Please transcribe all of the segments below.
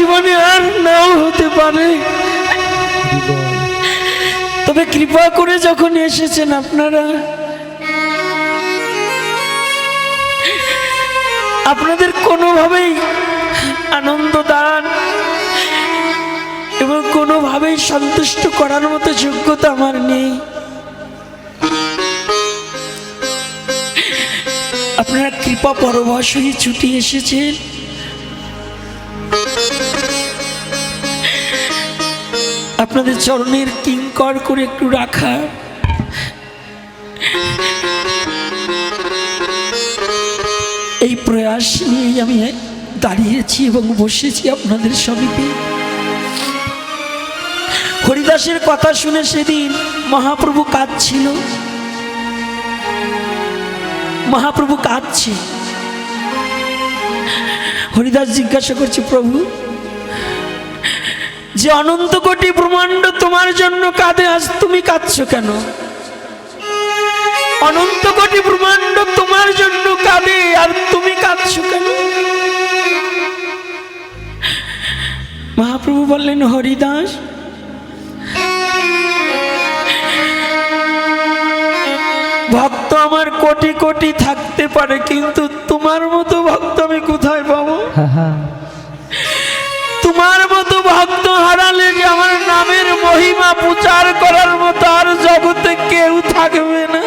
জীবনে আর নাও হতে পারে। তবে কৃপা করে যখন এসেছেন আপনারা, আপনাদের কোনোভাবেই আনন্দ দান এবং কোনোভাবেই সন্তুষ্ট করার মতো যোগ্যতা আমার নেই। আপনারা কৃপা পরবশ হয়ে ছুটি এসেছেন। আপনাদের চরণের কিঙ্কর করে একটু রাখা। এই প্রয়াস নিয়েই আমি দাঁড়িয়েছি এবং বসেছি আপনাদের সমীপে হরিদাসের কথা শুনে সেদিন মহাপ্রভু কাঁদছিল। মহাপ্রভু কাঁদছে। হরিদাস জিজ্ঞাসা করছে, প্রভু যে অনন্ত কোটি ব্রহ্মাণ্ড তোমার জন্য কাঁদে, আজ তুমি কাঁদছো কেন? অনন্ত কোটি ব্রহ্মাণ্ড তোমার জন্য কাঁদে, আর তুমি কাঁদছো কেন? মহাপ্রভু বললেন, হরিদাস, ভক্ত আমার কোটি কোটি থাকতে পারে, কিন্তু তোমার মতো ভক্ত আমি কোথায় পাবো? হারালে যে আমার নামের মহিমা প্রচার করার মতো আর জগতে কেউ থাকবে না।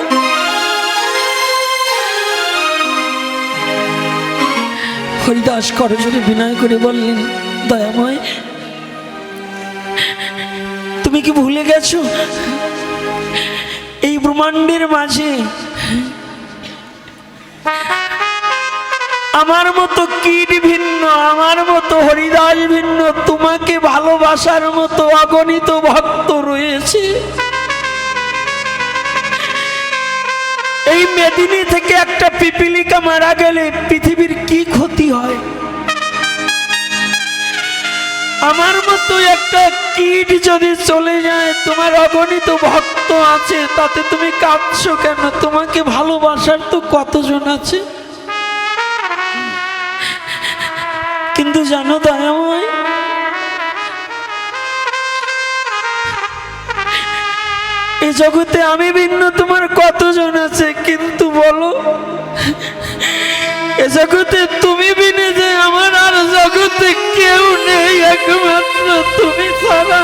হরিদাস করজোরে বিনয় করে বললেন, দয়াময়, তুমি কি ভুলে গেছো? এই ব্রহ্মাণ্ডের মাঝে আমার মতো কীট ভিন্ন, আমার মতো হরিদাস ভিন্ন, তোমাকে ভালোবাসার মতো অগণিত ভক্ত রয়েছে। এই মেদিনী থেকে একটা পিপিলিকা মারা গেলে পৃথিবীর কি ক্ষতি হয়? আমার মতো একটা কীট যদি চলে যায়, তোমার অগণিত ভক্ত আছে, তাতে তুমি কাঁদছো কেন? তোমাকে ভালোবাসার তো কতজন আছে? কিন্তু জানো দয়াময় এ জগতে আমি ভিন্ন, তোমার কতজন আছে কিন্তু বলো? এ জগতে তুমি বিনে যে আমার আর জগতে কেউ নেই, একমাত্র তুমি ছাড়া।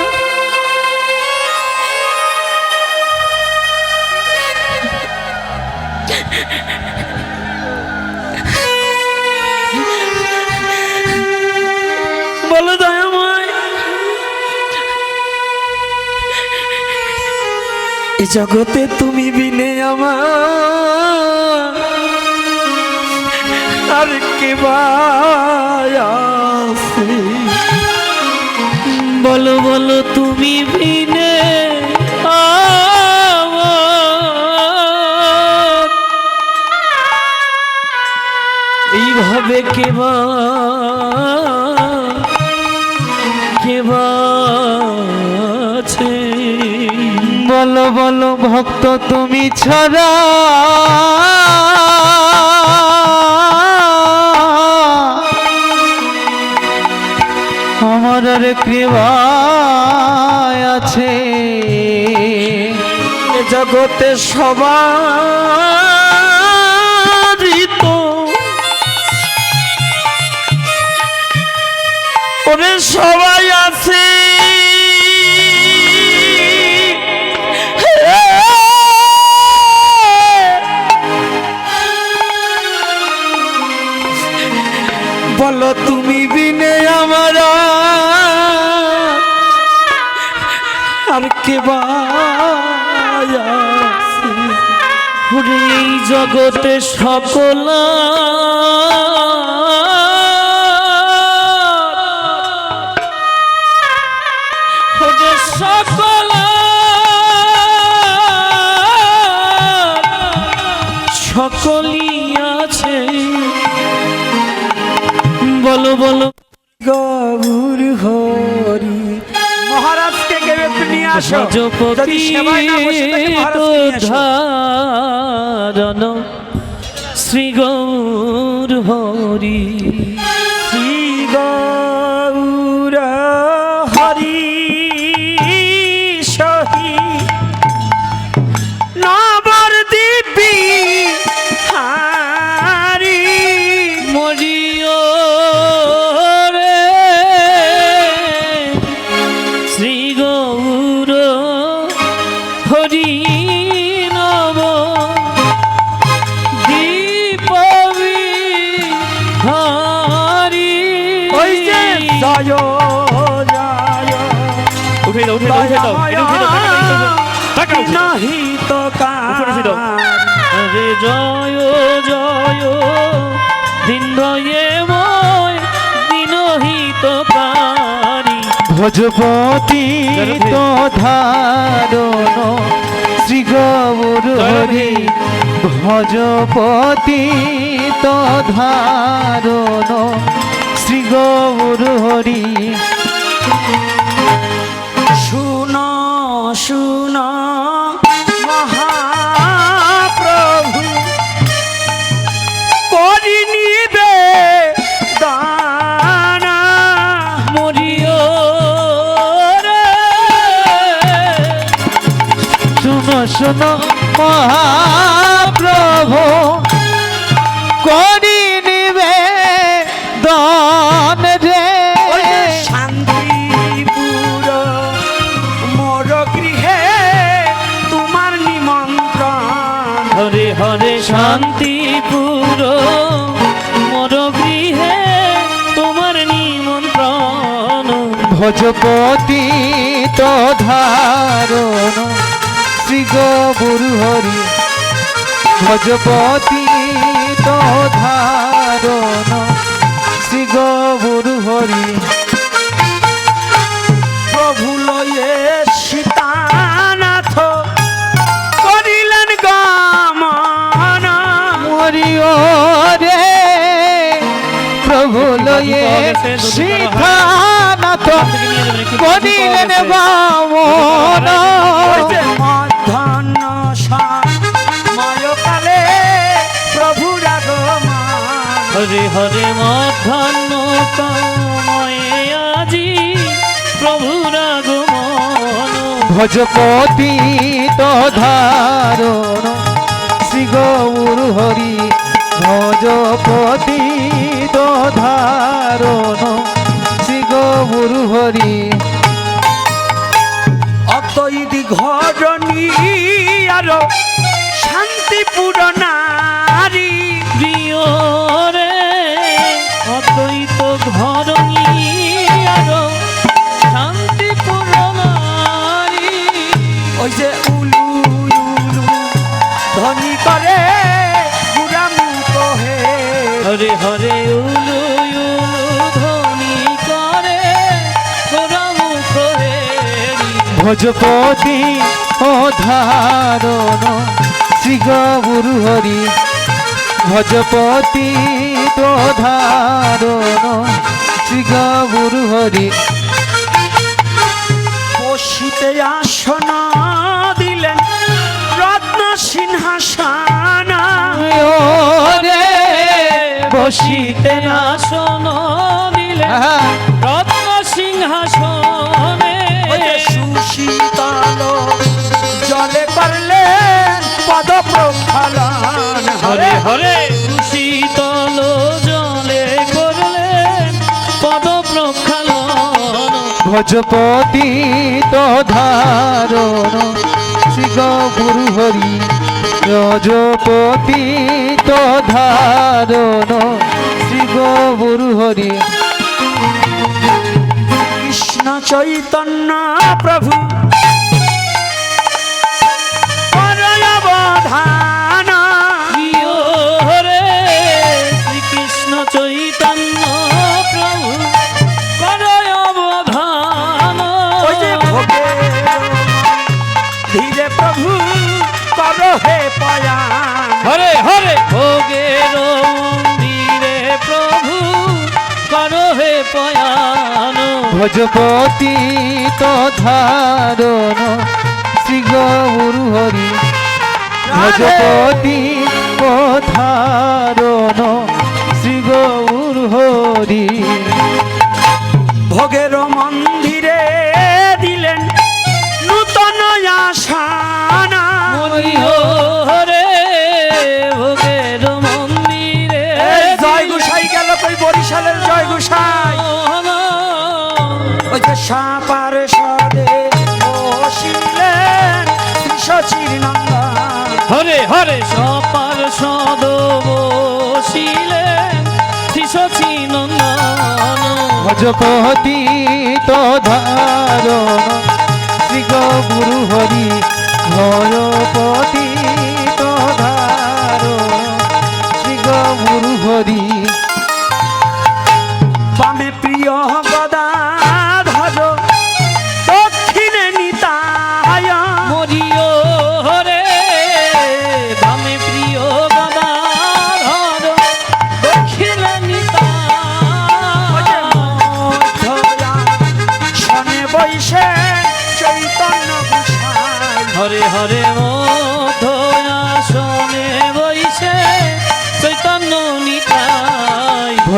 এ জগতে তুমি বিনে আমার। আর কে বলো বলো তুমি বিনে এইভাবে কেবা বলো ভক্ত তুমি ছাড়া। আমার কৃপায় আছে। জগতে সবারই আর কে এই জগতে সকল সকল সকলই আছে। বলো বলো। গৌর হরি। নিয়ে আসো। যদি সেবায় না বসে থাকে মহারাজকে নিয়ে আসো। ধারণ শ্রী গৌর হরি। উঠে দাও উঠে দাও উঠে দাও উঠে দাও নাহি তো জয় জয় দিন রয়ে কারি ভজপতি তো ধারণ শ্রী গৌর হরি। ভজপতি তো ধারণ শ্রী গৌর হরি। মহাপ্রভু করি নিবে দন রে। শান্তিপুর মোর গৃহে তোমার নিমন্ত্রণ। হরে হরে শান্তিপুর মোর গৃহে তোমার নিমন্ত্রণ। ভজপতি তো ধারণ। শ্রী গৌর হরি। ভজপতি ধারণ শ্রী গৌর হরি। প্রভু লয়ে সীতানাথ করিলেন গমন। মরিও রে। প্রভু লয়ে সীতানাথ করিলেন বামন হরে হরে মধ্যাহ্ন কাময়ে আজি প্রভুর আগমন ভজপতি তো ধারণ শ্রী গৌর হরি ভজপতি তো গুরামু কহে হরে হরে উলু উলু ধ্বনি করে তোরা মুখ হেরি ভজপতি ও ধারণ শ্রী গৌর হরি। ভজপতি তো ধারণ শ্রী গৌর হরি। বসিতে আসন বসিতে আসন দিলে রত্ন সিংহাসনে। ওই যে সুশীতল জলে করলেন পদ প্রক্ষালন হরে হরে। শীতল জলে করলেন পদ প্রক্ষালন ভজপতি তো ধারণ শ্রী গৌর হরি। রজপতি তো ধারণ। শ্রী গুরু হরি কৃষ্ণ চৈতন্য প্রভু পয়ান। ভজপতি তো ধারণ শ্রী গৌরু হরি ভজপতি তো ধারণ শ্রী গৌর হরে সপার সদ শিশি নন্দন। ভজপতি তো ধারণ শ্রী গৌর হরি ভয়পতি ধারণ শ্রী গৌর হরি। বামে প্রিয় গদাধর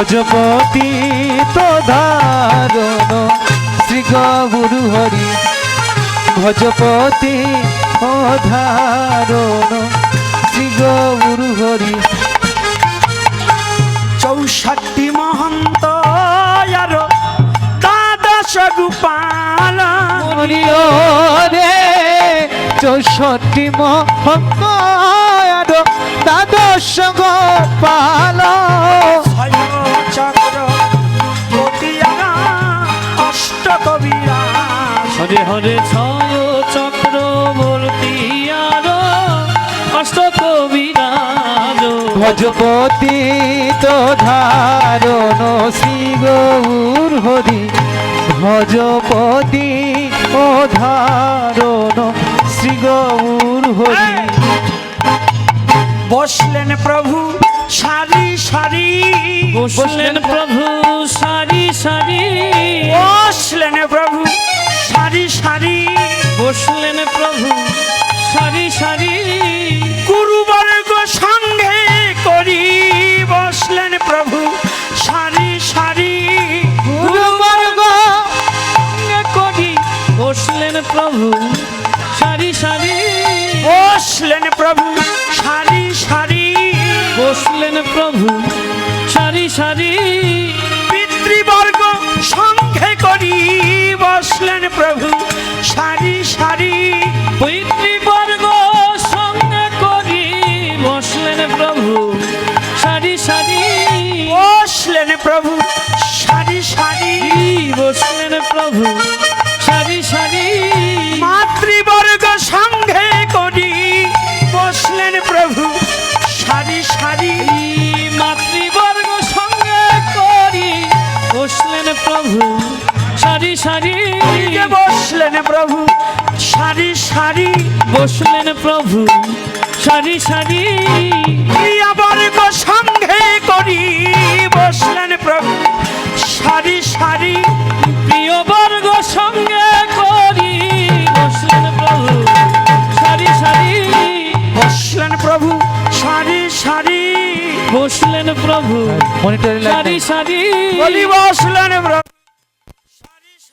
ভোজপতি ধারণ শ্রী গৌর হরি। ভোজপতি ধারণ শ্রী গৌর হরি। চৌষট্টি মহন্ত আর দ্বাদশ গোপাল। রে চৌষট্টি মহঙ্গ দ্বাদশ গোপাল। ছয় চক্রবর্তী আর অষ্ট কবিরাজ ভজপতি তো ধারণ শ্রী গৌর হরি। ভজপতি ও ধারণ শ্রী গৌর হরি। বসলেন প্রভু সারি সারি। বসলেন প্রভু সারি সারি। বসলেন প্রভু সারি সারি বসলেন প্রভু, সারি সারি গুরুবর্গ সঙ্গে করি বসলেন প্রভু, সারি সারি গুরুবর্গ সঙ্গে করি বসলেন প্রভু, সারি সারি বসলেন প্রভু। প্রভু। সারি সারি বসলেন প্রভু। সারি সারি মাতৃবর্গ সঙ্গে করি বসলেন প্রভু। সারি সারি মাতৃবর্গ সঙ্গে করি বসলেন প্রভু। সারি সারি বসলেন প্রভু। সারি সারি বসলেন প্রভু। সারি সারি। প্রিয়বর্গ সঙ্গে করি বসলেন প্রভু। সারি সারি প্রিয় বর্গ সঙ্গে করি বসলেন প্রভু। সারি সারি। বসলেন প্রভু সারি সারি। বসলেন প্রভু। সারি সারি। বলি বসলেন প্রভু।